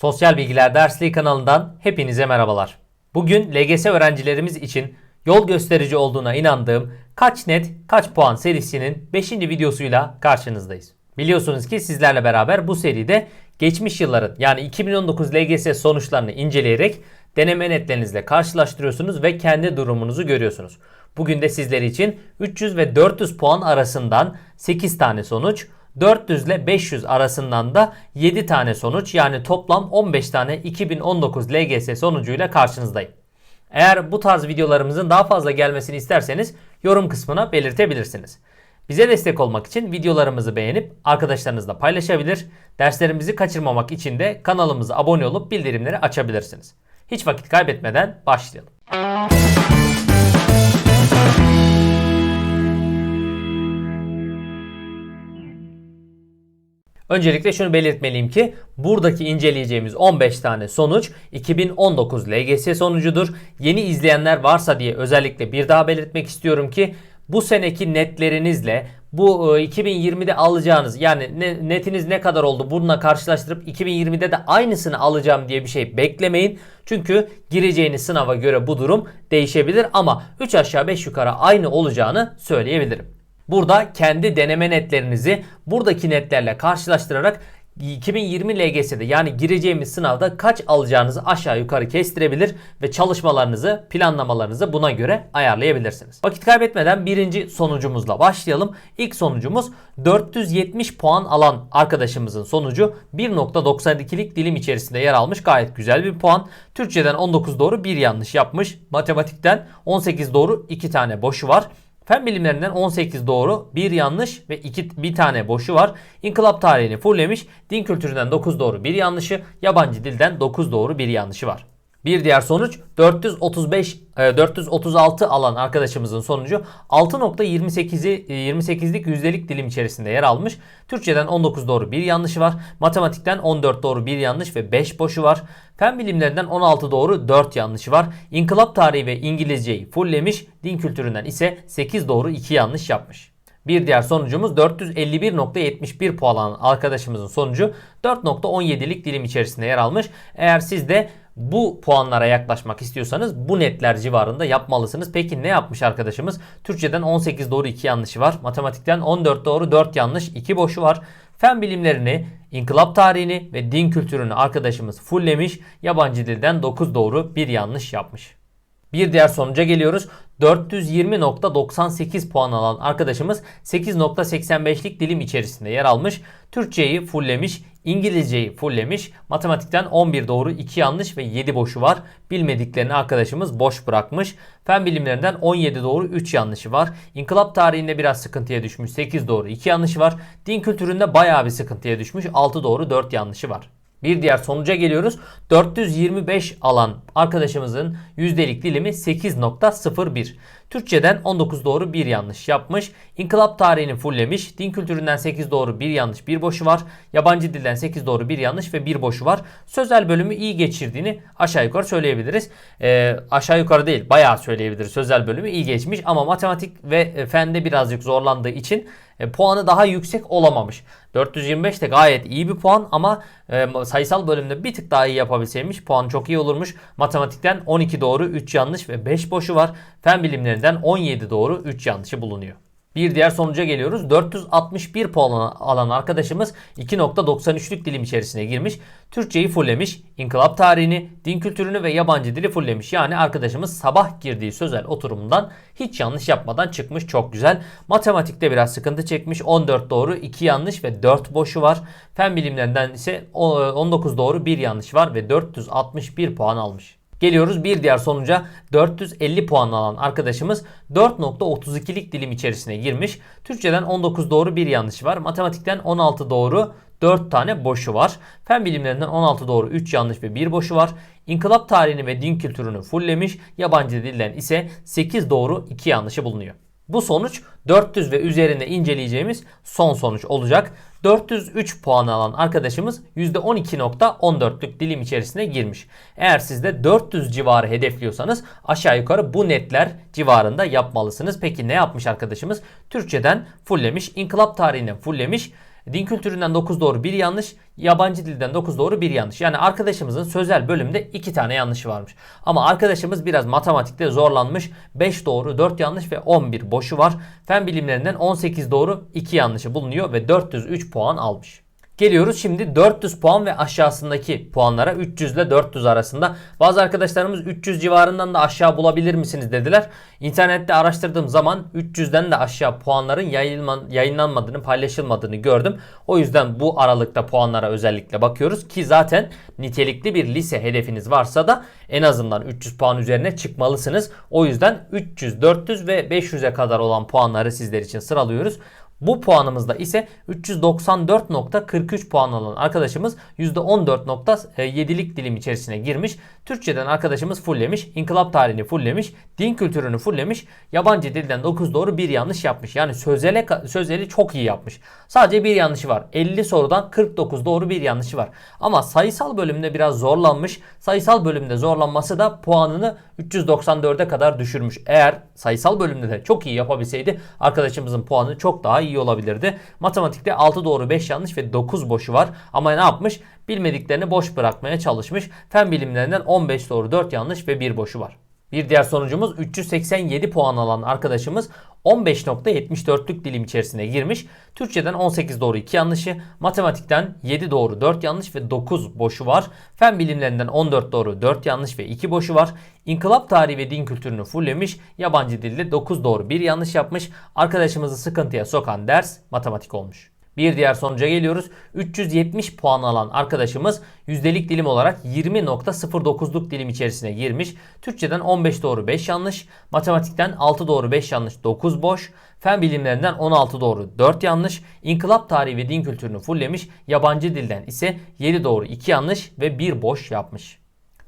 Sosyal Bilgiler Dersliği kanalından hepinize merhabalar. Bugün LGS öğrencilerimiz için yol gösterici olduğuna inandığım Kaç Net Kaç Puan serisinin 5. videosuyla karşınızdayız. Biliyorsunuz ki sizlerle beraber bu seride geçmiş yılların yani 2019 LGS sonuçlarını inceleyerek deneme netlerinizle karşılaştırıyorsunuz ve kendi durumunuzu görüyorsunuz. Bugün de sizler için 300 ve 400 puan arasından 8 tane sonuç, 400 ile 500 arasından da 7 tane sonuç yani toplam 15 tane 2019 LGS sonucuyla karşınızdayım. Eğer bu tarz videolarımızın daha fazla gelmesini isterseniz yorum kısmına belirtebilirsiniz. Bize destek olmak için videolarımızı beğenip arkadaşlarınızla paylaşabilir, derslerimizi kaçırmamak için de kanalımıza abone olup bildirimleri açabilirsiniz. Hiç vakit kaybetmeden başlayalım. Öncelikle şunu belirtmeliyim ki buradaki inceleyeceğimiz 15 tane sonuç 2019 LGS sonucudur. Yeni izleyenler varsa diye özellikle bir daha belirtmek istiyorum ki bu seneki netlerinizle bu e, 2020'de alacağınız yani ne- netiniz ne kadar oldu bununla karşılaştırıp 2020'de de aynısını alacağım diye bir şey beklemeyin. Çünkü gireceğiniz sınava göre bu durum değişebilir ama 3 aşağı 5 yukarı aynı olacağını söyleyebilirim. Burada kendi deneme netlerinizi buradaki netlerle karşılaştırarak 2020 LGS'de yani gireceğimiz sınavda kaç alacağınızı aşağı yukarı kestirebilir ve çalışmalarınızı, planlamalarınızı buna göre ayarlayabilirsiniz. Vakit kaybetmeden birinci sonucumuzla başlayalım. İlk sonucumuz 470 puan alan arkadaşımızın sonucu 1.92'lik dilim içerisinde yer almış. Gayet güzel bir puan. Türkçeden 19 doğru 1 yanlış yapmış. Matematikten 18 doğru 2 tane boşu var. Fen bilimlerinden 18 doğru, 1 yanlış ve 2 bir tane boşu var. İnkılap tarihini fulllemiş. Din kültüründen 9 doğru, 1 yanlışı. Yabancı dilden 9 doğru, 1 yanlışı var. Bir diğer sonuç 435 e, 436 alan arkadaşımızın sonucu 6.28'i e, 28'lik yüzdelik dilim içerisinde yer almış. Türkçeden 19 doğru 1 yanlışı var. Matematikten 14 doğru 1 yanlış ve 5 boşu var. Fen bilimlerinden 16 doğru 4 yanlışı var. İnkılap tarihi ve İngilizceyi fulllemiş. Din kültüründen ise 8 doğru 2 yanlış yapmış. Bir diğer sonucumuz 451.71 puan alan arkadaşımızın sonucu 4.17'lik dilim içerisinde yer almış. Eğer siz de bu puanlara yaklaşmak istiyorsanız bu netler civarında yapmalısınız. Peki ne yapmış arkadaşımız? Türkçeden 18 doğru 2 yanlışı var. Matematikten 14 doğru 4 yanlış 2 boşu var. Fen bilimlerini, inkılap tarihini ve din kültürünü arkadaşımız fulllemiş. Yabancı dilden 9 doğru 1 yanlış yapmış. Bir diğer sonuca geliyoruz. 420.98 puan alan arkadaşımız 8.85'lik dilim içerisinde yer almış. Türkçeyi fulllemiş, İngilizceyi fulllemiş. Matematikten 11 doğru, 2 yanlış ve 7 boşu var. Bilmediklerini arkadaşımız boş bırakmış. Fen bilimlerinden 17 doğru, 3 yanlışı var. İnkılap tarihinde biraz sıkıntıya düşmüş. 8 doğru, 2 yanlışı var. Din kültüründe bayağı bir sıkıntıya düşmüş. 6 doğru, 4 yanlışı var. Bir diğer sonuca geliyoruz. 425 alan arkadaşımızın yüzdelik dilimi 8.01. Türkçeden 19 doğru 1 yanlış yapmış. İnkılap tarihini fulllemiş. Din kültüründen 8 doğru 1 yanlış 1 boşu var. Yabancı dilden 8 doğru 1 yanlış ve 1 boşu var. Sözel bölümü iyi geçirdiğini aşağı yukarı söyleyebiliriz. Ee, aşağı yukarı değil bayağı söyleyebiliriz. Sözel bölümü iyi geçmiş ama matematik ve e, fende birazcık zorlandığı için e, puanı daha yüksek olamamış. 425 de gayet iyi bir puan ama e, sayısal bölümde bir tık daha iyi yapabilseymiş puan çok iyi olurmuş. Matematikten 12 doğru 3 yanlış ve 5 boşu var. Fen bilimlerinden 17 doğru 3 yanlışı bulunuyor. Bir diğer sonuca geliyoruz. 461 puan alan arkadaşımız 2.93'lük dilim içerisine girmiş. Türkçeyi fulllemiş. İnkılap tarihini, din kültürünü ve yabancı dili fulllemiş. Yani arkadaşımız sabah girdiği sözel oturumundan hiç yanlış yapmadan çıkmış. Çok güzel. Matematikte biraz sıkıntı çekmiş. 14 doğru, 2 yanlış ve 4 boşu var. Fen bilimlerinden ise 19 doğru, 1 yanlış var ve 461 puan almış. Geliyoruz bir diğer sonuca 450 puan alan arkadaşımız 4.32'lik dilim içerisine girmiş. Türkçeden 19 doğru bir yanlışı var. Matematikten 16 doğru 4 tane boşu var. Fen bilimlerinden 16 doğru 3 yanlış ve 1 boşu var. İnkılap tarihini ve din kültürünü fulllemiş. Yabancı dilden ise 8 doğru 2 yanlışı bulunuyor. Bu sonuç 400 ve üzerinde inceleyeceğimiz son sonuç olacak. 403 puan alan arkadaşımız %12.14'lük dilim içerisine girmiş. Eğer siz de 400 civarı hedefliyorsanız aşağı yukarı bu netler civarında yapmalısınız. Peki ne yapmış arkadaşımız? Türkçeden fulllemiş, inkılap tarihini fulllemiş, Din kültüründen 9 doğru 1 yanlış. Yabancı dilden 9 doğru 1 yanlış. Yani arkadaşımızın sözel bölümde 2 tane yanlışı varmış. Ama arkadaşımız biraz matematikte zorlanmış. 5 doğru 4 yanlış ve 11 boşu var. Fen bilimlerinden 18 doğru 2 yanlışı bulunuyor ve 403 puan almış. Geliyoruz şimdi 400 puan ve aşağısındaki puanlara 300 ile 400 arasında. Bazı arkadaşlarımız 300 civarından da aşağı bulabilir misiniz dediler. İnternette araştırdığım zaman 300'den de aşağı puanların yayınlan, yayınlanmadığını, paylaşılmadığını gördüm. O yüzden bu aralıkta puanlara özellikle bakıyoruz ki zaten nitelikli bir lise hedefiniz varsa da en azından 300 puan üzerine çıkmalısınız. O yüzden 300, 400 ve 500'e kadar olan puanları sizler için sıralıyoruz. Bu puanımızda ise 394.43 puan alan arkadaşımız %14.7'lik dilim içerisine girmiş. Türkçeden arkadaşımız fulllemiş, inkılap tarihini fulllemiş, din kültürünü fulllemiş, yabancı dilden 9 doğru bir yanlış yapmış. Yani sözele, sözeli çok iyi yapmış. Sadece bir yanlışı var. 50 sorudan 49 doğru bir yanlışı var. Ama sayısal bölümde biraz zorlanmış. Sayısal bölümde zorlanması da puanını 394'e kadar düşürmüş. Eğer sayısal bölümde de çok iyi yapabilseydi arkadaşımızın puanı çok daha iyi olabilirdi. Matematikte 6 doğru 5 yanlış ve 9 boşu var. Ama ne yapmış? Bilmediklerini boş bırakmaya çalışmış. Fen bilimlerinden 15 doğru 4 yanlış ve 1 boşu var. Bir diğer sonucumuz 387 puan alan arkadaşımız 15.74'lük dilim içerisine girmiş. Türkçeden 18 doğru 2 yanlışı, matematikten 7 doğru 4 yanlış ve 9 boşu var. Fen bilimlerinden 14 doğru 4 yanlış ve 2 boşu var. İnkılap tarihi ve din kültürünü fulllemiş. Yabancı dilde 9 doğru 1 yanlış yapmış. Arkadaşımızı sıkıntıya sokan ders matematik olmuş. Bir diğer sonuca geliyoruz. 370 puan alan arkadaşımız yüzdelik dilim olarak 20.09'luk dilim içerisine girmiş. Türkçeden 15 doğru 5 yanlış, matematikten 6 doğru 5 yanlış 9 boş, fen bilimlerinden 16 doğru 4 yanlış, inkılap tarihi ve din kültürünü fulllemiş, yabancı dilden ise 7 doğru 2 yanlış ve 1 boş yapmış.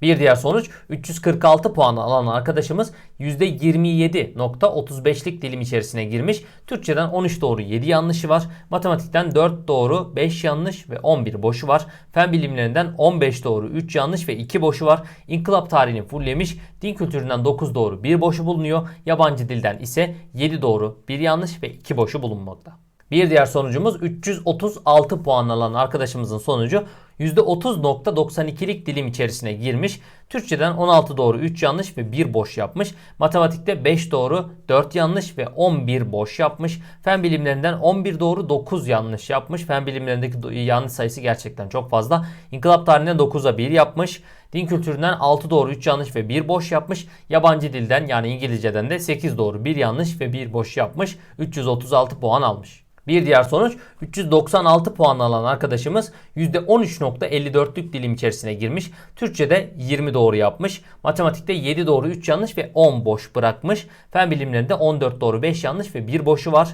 Bir diğer sonuç 346 puan alan arkadaşımız %27.35'lik dilim içerisine girmiş. Türkçeden 13 doğru 7 yanlışı var. Matematikten 4 doğru 5 yanlış ve 11 boşu var. Fen bilimlerinden 15 doğru 3 yanlış ve 2 boşu var. İnkılap tarihini fulllemiş. Din kültüründen 9 doğru 1 boşu bulunuyor. Yabancı dilden ise 7 doğru 1 yanlış ve 2 boşu bulunmakta. Bir diğer sonucumuz 336 puan alan arkadaşımızın sonucu %30.92'lik dilim içerisine girmiş. Türkçeden 16 doğru 3 yanlış ve 1 boş yapmış. Matematikte 5 doğru 4 yanlış ve 11 boş yapmış. Fen bilimlerinden 11 doğru 9 yanlış yapmış. Fen bilimlerindeki yanlış sayısı gerçekten çok fazla. İnkılap tarihinden 9'a 1 yapmış. Din kültüründen 6 doğru 3 yanlış ve 1 boş yapmış. Yabancı dilden yani İngilizceden de 8 doğru 1 yanlış ve 1 boş yapmış. 336 puan almış. Bir diğer sonuç 396 puan alan arkadaşımız %13.54'lük dilim içerisine girmiş. Türkçe'de 20 doğru yapmış. Matematikte 7 doğru 3 yanlış ve 10 boş bırakmış. Fen bilimlerinde 14 doğru 5 yanlış ve 1 boşu var.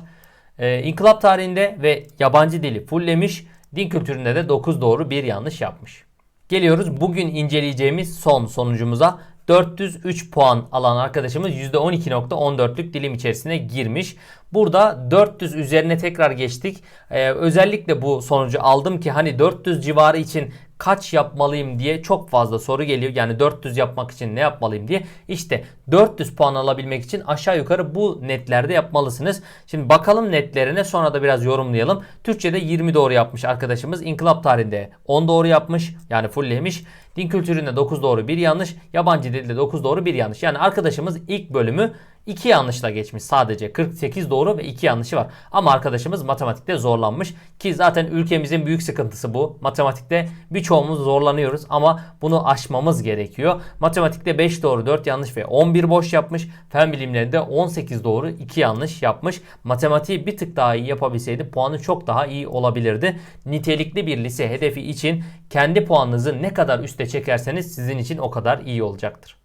Ee, İnkılap tarihinde ve yabancı dili fulllemiş. Din kültüründe de 9 doğru 1 yanlış yapmış. Geliyoruz bugün inceleyeceğimiz son sonucumuza. 403 puan alan arkadaşımız %12.14'lük dilim içerisine girmiş. Burada 400 üzerine tekrar geçtik. Ee, özellikle bu sonucu aldım ki hani 400 civarı için kaç yapmalıyım diye çok fazla soru geliyor. Yani 400 yapmak için ne yapmalıyım diye. İşte 400 puan alabilmek için aşağı yukarı bu netlerde yapmalısınız. Şimdi bakalım netlerine sonra da biraz yorumlayalım. Türkçe'de 20 doğru yapmış arkadaşımız. İnkılap tarihinde 10 doğru yapmış. Yani fulllemiş. Din kültüründe 9 doğru 1 yanlış. Yabancı dilde 9 doğru 1 yanlış. Yani arkadaşımız ilk bölümü 2 yanlışla geçmiş sadece. 48 doğru ve 2 yanlışı var. Ama arkadaşımız matematikte zorlanmış. Ki zaten ülkemizin büyük sıkıntısı bu. Matematikte birçoğumuz zorlanıyoruz ama bunu aşmamız gerekiyor. Matematikte 5 doğru 4 yanlış ve 11 boş yapmış. Fen bilimlerinde 18 doğru 2 yanlış yapmış. Matematiği bir tık daha iyi yapabilseydi puanı çok daha iyi olabilirdi. Nitelikli bir lise hedefi için kendi puanınızı ne kadar üste çekerseniz sizin için o kadar iyi olacaktır.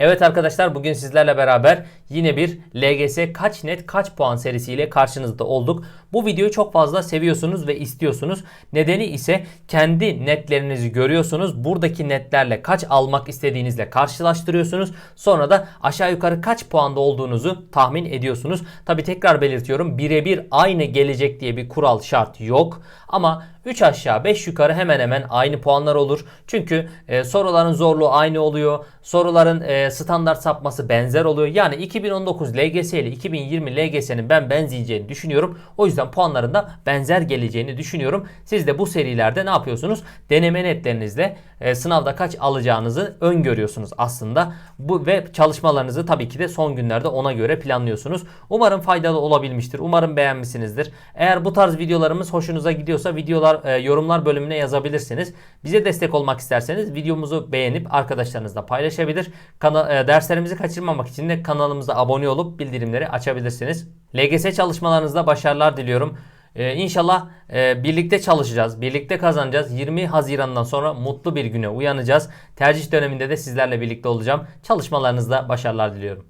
Evet arkadaşlar bugün sizlerle beraber yine bir LGS kaç net kaç puan serisiyle karşınızda olduk. Bu videoyu çok fazla seviyorsunuz ve istiyorsunuz. Nedeni ise kendi netlerinizi görüyorsunuz. Buradaki netlerle kaç almak istediğinizle karşılaştırıyorsunuz. Sonra da aşağı yukarı kaç puanda olduğunuzu tahmin ediyorsunuz. Tabi tekrar belirtiyorum birebir aynı gelecek diye bir kural şart yok. Ama 3 aşağı 5 yukarı hemen hemen aynı puanlar olur. Çünkü e, soruların zorluğu aynı oluyor. Soruların e, standart sapması benzer oluyor. Yani 2019 LGS ile 2020 LGS'nin ben benzeyeceğini düşünüyorum. O yüzden puanların da benzer geleceğini düşünüyorum. Siz de bu serilerde ne yapıyorsunuz? Deneme netlerinizle e, sınavda kaç alacağınızı öngörüyorsunuz aslında. Bu ve çalışmalarınızı tabii ki de son günlerde ona göre planlıyorsunuz. Umarım faydalı olabilmiştir. Umarım beğenmişsinizdir. Eğer bu tarz videolarımız hoşunuza gidiyorsa videolar e, yorumlar bölümüne yazabilirsiniz. Bize destek olmak isterseniz videomuzu beğenip arkadaşlarınızla paylaşabilir. Kana, e, derslerimizi kaçırmamak için de kanalımıza abone olup bildirimleri açabilirsiniz. LGS çalışmalarınızda başarılar diliyorum. Ee, inşallah e, birlikte çalışacağız, birlikte kazanacağız. 20 Haziran'dan sonra mutlu bir güne uyanacağız. Tercih döneminde de sizlerle birlikte olacağım. Çalışmalarınızda başarılar diliyorum.